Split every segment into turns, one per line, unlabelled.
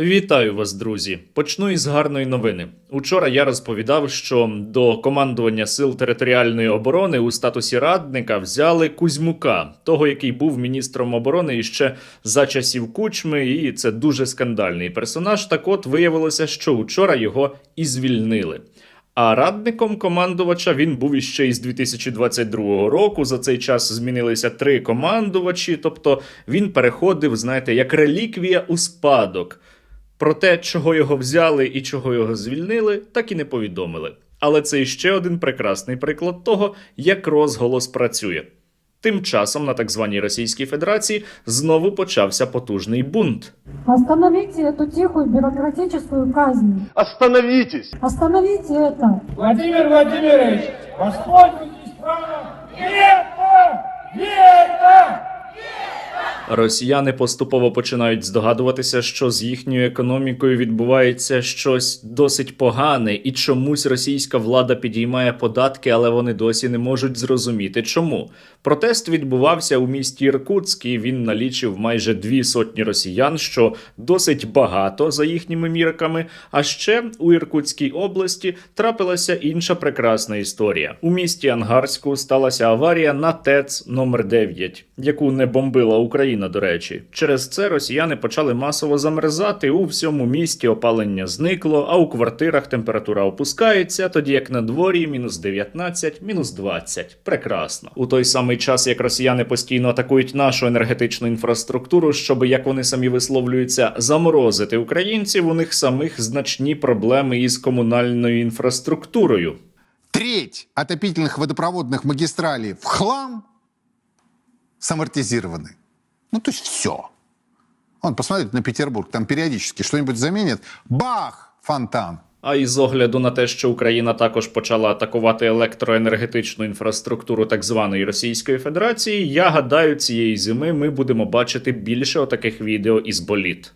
Вітаю вас, друзі. Почну із гарної новини. Учора я розповідав, що до командування сил територіальної оборони у статусі радника взяли Кузьмука, того, який був міністром оборони іще за часів кучми, і це дуже скандальний персонаж. Так от виявилося, що учора його і звільнили. А радником командувача він був іще із 2022 року. За цей час змінилися три командувачі, тобто він переходив, знаєте, як реліквія у спадок. Про те, чого його взяли і чого його звільнили, так і не повідомили. Але це іще один прекрасний приклад того, як розголос працює. Тим часом на так званій Російській Федерації знову почався потужний бунт.
Остановите эту тихую бюрократическую казнь.
Остановитесь!
Остановите это.
Владимир Владимирович, воспользуйтесь правом вето! Вето!
Росіяни поступово починають здогадуватися, що з їхньою економікою відбувається щось досить погане, і чомусь російська влада підіймає податки, але вони досі не можуть зрозуміти, чому. Протест відбувався у місті Іркутськ, і він налічив майже дві сотні росіян, що досить багато за їхніми мірками. А ще у Іркутській області трапилася інша прекрасна історія. У місті Ангарську сталася аварія на ТЕЦ номер 9 яку не бомбила Україна, до речі. Через це росіяни почали масово замерзати. У всьому місті опалення зникло, а у квартирах температура опускається, тоді як на дворі мінус 19, мінус 20. Прекрасно. У той самий час, як росіяни постійно атакують нашу енергетичну інфраструктуру, щоб, як вони самі висловлюються, заморозити українців, у них самих значні проблеми із комунальною інфраструктурою.
Треть отопительных водопроводных магистралей в хлам самортизированы. Ну, то есть все. Он посмотрите на Петербург, там периодически что-нибудь замінять. Бах! Фонтан.
А із огляду на те, що Україна також почала атакувати електроенергетичну інфраструктуру так званої Російської Федерації, я гадаю, цієї зими ми будемо бачити більше отаких відео із боліт.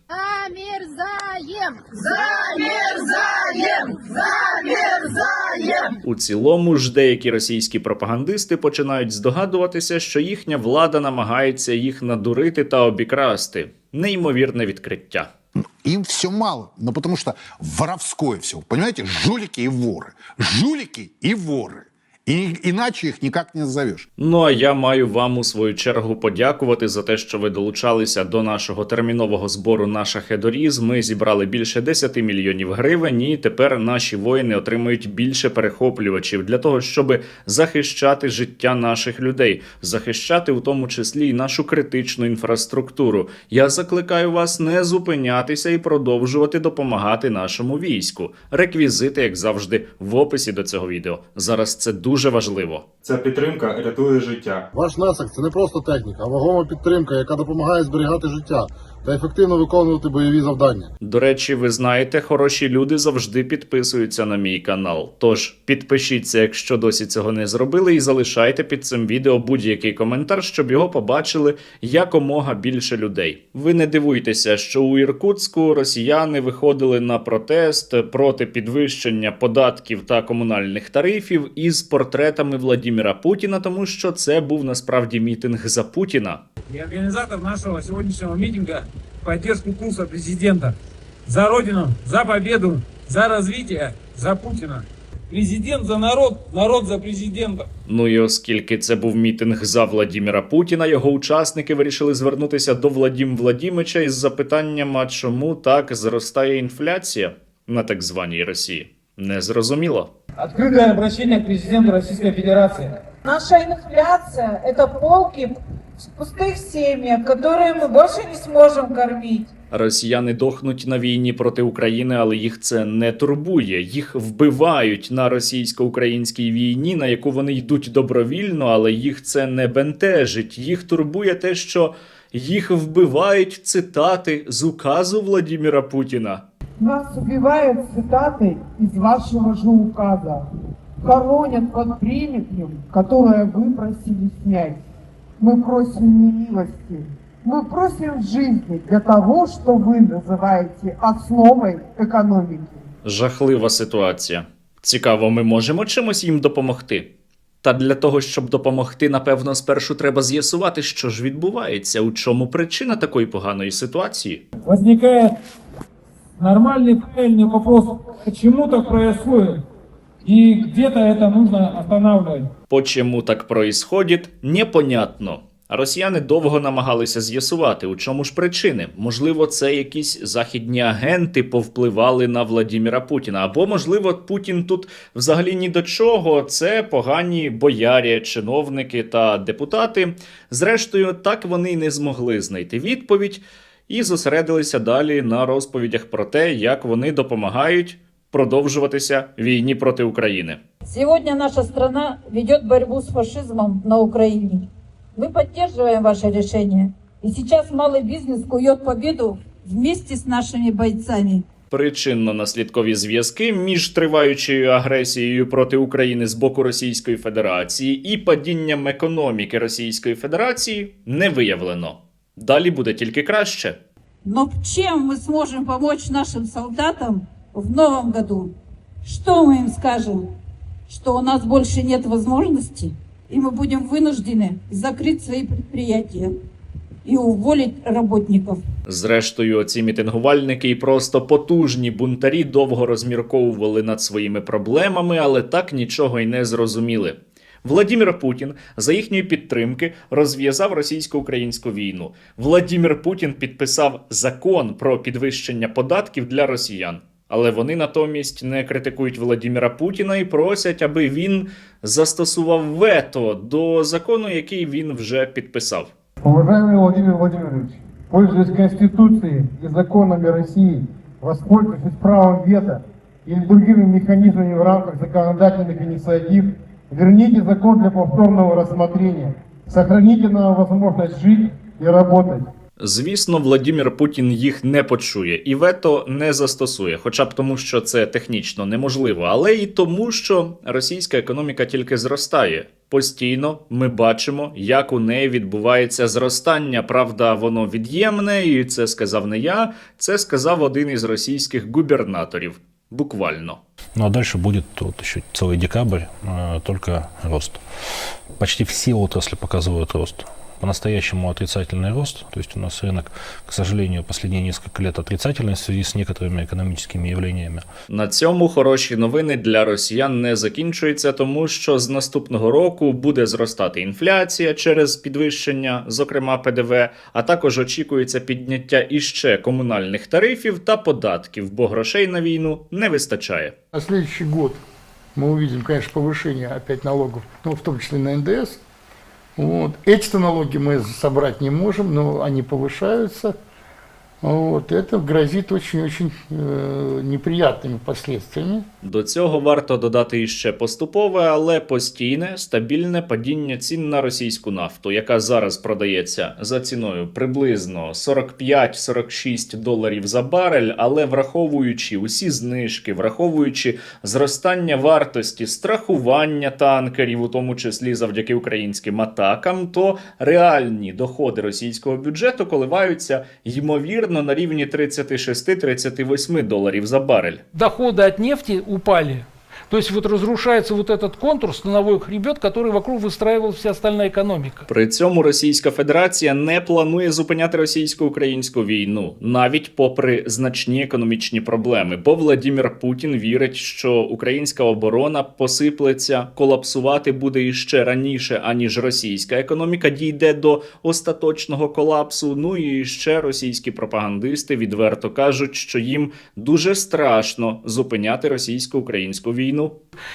Замерзаем! Замерзаем! Замерзаем!
У цілому ж деякі російські пропагандисти починають здогадуватися, що їхня влада намагається їх надурити та обікрасти. Неймовірне відкриття.
Им все мало, но потому что воровское все. Понимаете, жулики и воры. Жулики и воры. И иначе их никак не назовешь.
Ну а я маю вам у свою чергу подякувати за те, що ви долучалися до нашого термінового збору наша хедоріз. Ми зібрали більше 10 мільйонів гривень, і тепер наші воїни отримують більше перехоплювачів для того, щоб захищати життя наших людей, захищати у тому числі і нашу критичну інфраструктуру. Я закликаю вас не зупинятися і продовжувати допомагати нашому війську. Реквізити, як завжди, в описі до цього відео. Зараз це дуже важливо.
Ця підтримка рятує життя.
Ваш внесок це не просто техніка, а вагома підтримка, яка допомагає зберігати життя та ефективно виконувати бойові завдання.
До речі, ви знаєте, хороші люди завжди підписуються на мій канал. Тож підпишіться, якщо досі цього не зробили, і залишайте під цим відео будь-який коментар, щоб його побачили якомога більше людей. Ви не дивуйтеся, що у Іркутську росіяни виходили на протест проти підвищення податків та комунальних тарифів із портретами Владіміра Путіна, тому що це був насправді мітинг за Путіна.
И организатор нашего сегодняшнего митинга в поддержку курса президента. За Родину, за победу, за развитие, за Путина. Президент за народ, народ за президента.
Ну і оскільки це був мітинг за Владіміра Путіна, його учасники вирішили звернутися до Владім Владімича із запитанням: а чому так зростає інфляція на так званій Росії? Незрозуміло.
Открытое обращение к президенту Российской Федерации.
Наша инфляция – это полки в пустых семьях, которые мы больше не сможем кормить.
Росіяни дохнуть на війні проти України, але їх це не турбує. Їх вбивають на російсько-українській війні, на яку вони йдуть добровільно, але їх це не бентежить. Їх турбує те, що їх вбивають цитати з указу Владіміра Путіна.
Нас убивают цитаты из вашего же указа. Хоронят под премием, которое вы просили снять. Мы просим не милости. Мы просим жизни для того, что вы называете основой экономики.
Жахлива ситуація. Цікаво, ми можемо чимось їм допомогти. Та для того, щоб допомогти, напевно, спершу треба з'ясувати, що ж відбувається, у чому причина такої поганої ситуації.
Возникает нормальный, правильный вопрос, почему так происходит, И где-то это нужно останавливать.
Почему так происходит, непонятно. Росіяни довго намагалися з'ясувати, у чому ж причини. Можливо, це якісь західні агенти повпливали на Владіміра Путіна, або можливо, Путін тут взагалі ні до чого. Це погані боярі, чиновники та депутати. Зрештою, так вони й не змогли знайти відповідь і зосередилися далі на розповідях про те, як вони допомагають продовжуватися війні проти України.
Сегодня наша страна ведет борьбу с фашизмом на Украине. Мы поддерживаем ваше решение. И сейчас малый бизнес кует победу вместе с нашими бойцами.
Причинно-наслідкові зв'язки між триваючою агресією проти України з боку Російської Федерації і падінням економіки Російської Федерації не виявлено. Далі буде тільки краще.
Но чем мы сможем помочь нашим солдатам в новом году? Что мы им скажем? Что у нас больше нет возможностей, и мы будем вынуждены закрыть свои предприятия и уволить работников.
Зрештою, ці мітингувальники і просто потужні бунтарі довго розмірковували над своїми проблемами, але так нічого й не зрозуміли. Владімір Путін за їхньої підтримки розв'язав російсько-українську війну. Владімір Путін підписав закон про підвищення податків для росіян. Але вони натомість не критикують Владіміра Путіна і просять, аби він застосував вето до закону, який він вже підписав.
Уважаемый Владимир Владимирович, пользуясь Конституцией и законами России, воспользовавшись правом вето или другими механизмами в рамках законодательных инициатив, верните закон для повторного рассмотрения, сохраните нам возможность жить и работать.
Звісно, Владімір Путін їх не почує і вето не застосує, хоча б тому, що це технічно неможливо, але і тому, що російська економіка тільки зростає. Постійно ми бачимо, як у неї відбувається зростання. Правда, воно від'ємне, і це сказав не я, це сказав один із російських губернаторів. Буквально.
Ну а дальше будет вот еще целый декабрь, э, только рост. Почти все отрасли показывают рост. По-настоящему отрицательный рост. То есть у нас рынок, к сожалению, последние несколько лет отрицательный в связи с некоторыми экономическими явлениями.
На цьому хороші новини для росіян не закінчуються, тому що з наступного року буде зростати інфляція через підвищення, зокрема ПДВ, а також очікується підняття іще комунальних тарифів та податків, бо грошей на війну не вистачає.
На следующий год мы увидим, конечно, повышение опять налогов, ну, в том числе на НДС. Вот. Эти-то налоги мы собрать не можем, но они повышаются. Вот. Это грозит очень-очень э, неприятными последствиями.
До цього варто додати іще поступове, але постійне стабільне падіння цін на російську нафту, яка зараз продається за ціною приблизно 45-46 доларів за барель, але враховуючи усі знижки, враховуючи зростання вартості страхування танкерів, у тому числі завдяки українським атакам, то реальні доходи російського бюджету коливаються ймовірно на рівні 36-38 доларів за барель.
доходы от нефти упали. То есть вот разрушается вот этот контур, становой хребет, который вокруг выстраивала вся остальная экономика.
При цьому Російська Федерація не планує зупиняти російсько-українську війну, навіть попри значні економічні проблеми. Бо Владімір Путін вірить, що українська оборона посиплеться, колапсувати буде іще раніше, аніж російська економіка дійде до остаточного колапсу. Ну і ще російські пропагандисти відверто кажуть, що їм дуже страшно зупиняти російсько-українську війну.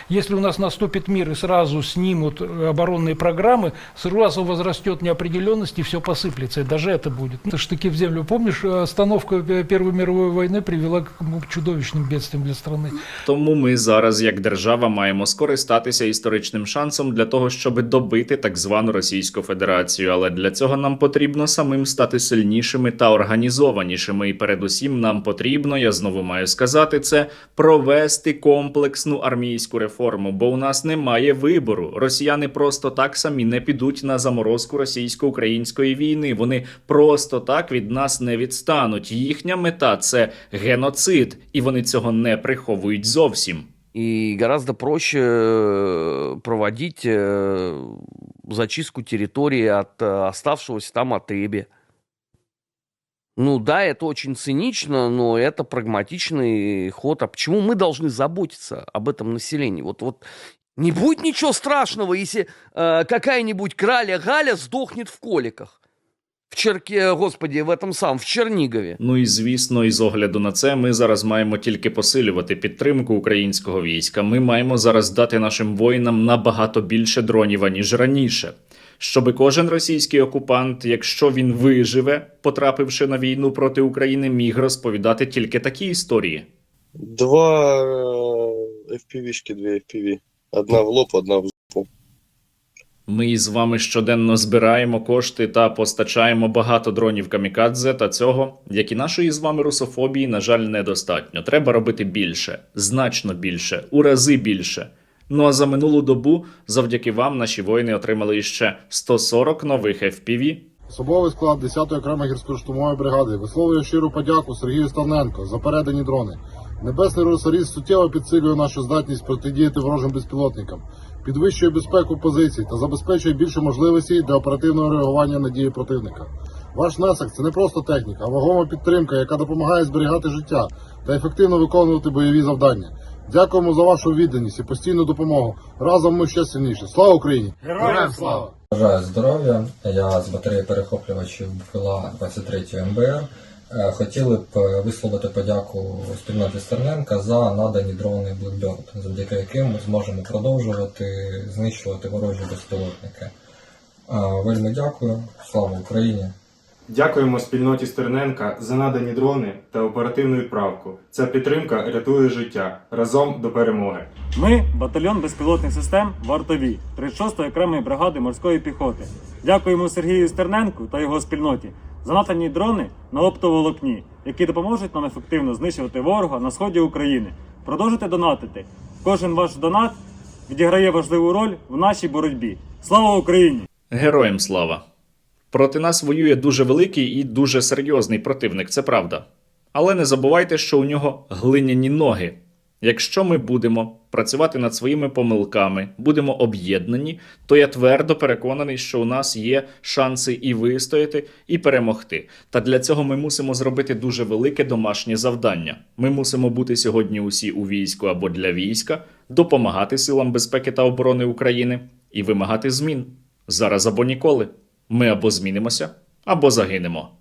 Если у нас наступит мир и сразу снимут э, оборонные программы, сразу возрастет неопределенность и все посыплется. И даже это будет. Это штыки в землю. Помнишь, э, остановка э, Первой мировой войны привела к ну, чудовищным бедствиям для страны.
Тому ми зараз, як держава, маємо скористатися історичним шансом для того, щоб добити так звану Російську Федерацію. Але для цього нам потрібно самим стати сильнішими та організованішими. І передусім нам потрібно, я знову маю сказати це, провести комплексну армійську реформу, бо у нас немає вибору. Росіяни просто так самі не підуть на заморозку російсько-української війни. Вони просто так від нас не відстануть. Їхня мета це геноцид, і вони цього не приховують зовсім.
И гораздо проще э, проводить э, зачистку территории от э, оставшегося там отребе. Ну да, это очень цинично, но это прагматичный ход. А почему мы должны заботиться об этом населении? Вот, вот не будет ничего страшного, если э, какая-нибудь краля Галя сдохнет в коликах. В Черке, господи, в этом самом, в Чернигове.
Ну і звісно, із огляду на це ми зараз маємо тільки посилювати підтримку українського війська. Ми маємо зараз дати нашим воїнам набагато більше дронів аніж раніше. Щоби кожен російський окупант, якщо він виживе, потрапивши на війну проти України, міг розповідати тільки такі історії.
Два э, FPV-шки, две FPV. Одна в лоб, одна в жопу.
Ми із вами щоденно збираємо кошти та постачаємо багато дронів камікадзе, та цього, як і нашої з вами русофобії, на жаль, недостатньо. Треба робити більше, значно більше, у рази більше. Ну а за минулу добу, завдяки вам, наші воїни отримали іще 140 нових FPV.
Особовий склад 10-ї окремої гірсько-штурмової бригади висловлює щиру подяку Сергію Ставненко за передані дрони. Небесний Русаріс суттєво підсилює нашу здатність протидіяти ворожим безпілотникам, підвищує безпеку позицій та забезпечує більше можливостей для оперативного реагування на дії противника. Ваш внесок це не просто техніка, а вагома підтримка, яка допомагає зберігати життя та ефективно виконувати бойові завдання. Дякуємо за вашу відданість і постійну допомогу. Разом ми ще сильніші. Слава Україні! Героям слава!
Бажаю здоров'я. Я з батареї перехоплювачів БПЛА 23 МБР. Е, Хотіли б е, висловити подяку спільноті Стерненка за надані дрони Blackbird, завдяки яким ми зможемо продовжувати знищувати ворожі безпілотники. Е, Вельми дякую. Слава Україні!
Дякуємо спільноті Стерненка за надані дрони та оперативну відправку. Ця підтримка рятує життя. Разом до перемоги.
Ми батальйон безпілотних систем вартові 36-ї окремої бригади морської піхоти. Дякуємо Сергію Стерненку та його спільноті за надані дрони на оптоволокні, які допоможуть нам ефективно знищувати ворога на сході України. Продовжуйте донатити. Кожен ваш донат відіграє важливу роль в нашій боротьбі. Слава Україні!
Героям слава! Проти нас воює дуже великий і дуже серйозний противник, це правда. Але не забувайте, що у нього глиняні ноги. Якщо ми будемо працювати над своїми помилками, будемо об'єднані, то я твердо переконаний, що у нас є шанси і вистояти, і перемогти. Та для цього ми мусимо зробити дуже велике домашнє завдання. Ми мусимо бути сьогодні усі у війську або для війська, допомагати силам безпеки та оборони України і вимагати змін зараз або ніколи. Ми або змінимося, або загинемо.